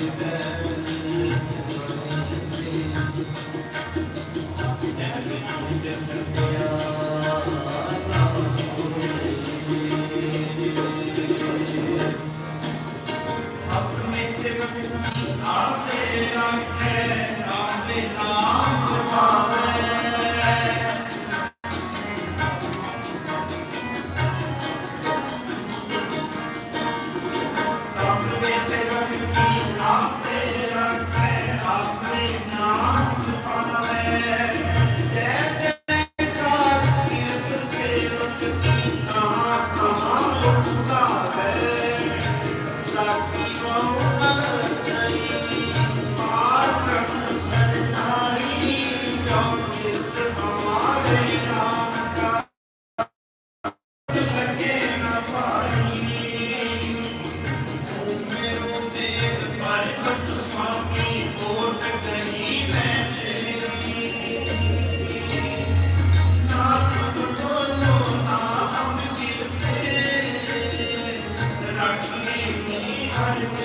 Amen.